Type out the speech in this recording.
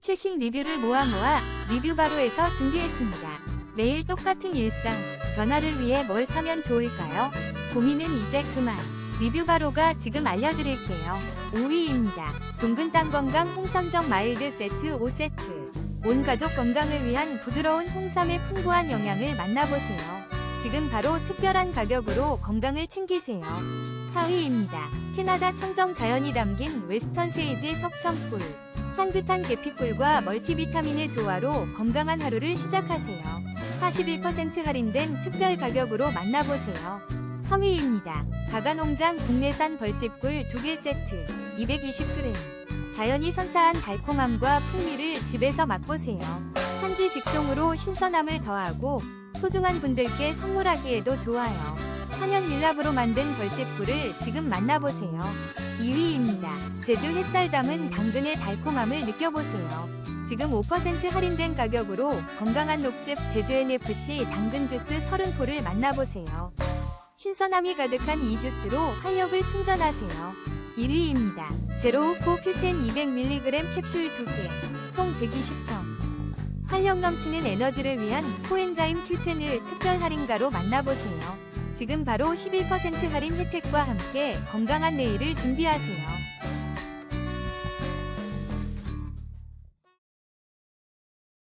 최신 리뷰를 모아 모아 리뷰 바로에서 준비했습니다. 매일 똑같은 일상, 변화를 위해 뭘 사면 좋을까요? 고민은 이제 그만. 리뷰 바로가 지금 알려드릴게요. 5위입니다. 종근 땅 건강 홍삼정 마일드 세트 5세트. 온 가족 건강을 위한 부드러운 홍삼의 풍부한 영양을 만나보세요. 지금 바로 특별한 가격으로 건강을 챙기세요. 4위입니다. 캐나다 청정 자연이 담긴 웨스턴 세이지 석청꿀. 향긋한 계피꿀과 멀티비타민의 조화로 건강한 하루를 시작하세요. 41% 할인된 특별 가격으로 만나보세요. 3위입니다. 가가농장 국내산 벌집꿀 2개 세트 220g. 자연이 선사한 달콤함과 풍미를 집에서 맛보세요. 산지 직송으로 신선함을 더하고 소중한 분들께 선물하기에도 좋아요. 천연 밀랍으로 만든 벌집꿀을 지금 만나보세요. 2위입니다. 제주 햇살 담은 당근의 달콤함을 느껴보세요. 지금 5% 할인된 가격으로 건강한 녹즙 제주 NFC 당근 주스 30포를 만나보세요. 신선함이 가득한 이 주스로 활력을 충전하세요. 1위입니다. 제로우코 큐텐 200mg 캡슐 2개, 총 120점. 활력 넘치는 에너지를 위한 코엔자임 큐텐을 특별 할인가로 만나보세요. 지금 바로 11% 할인 혜택과 함께 건강한 내일을 준비하세요.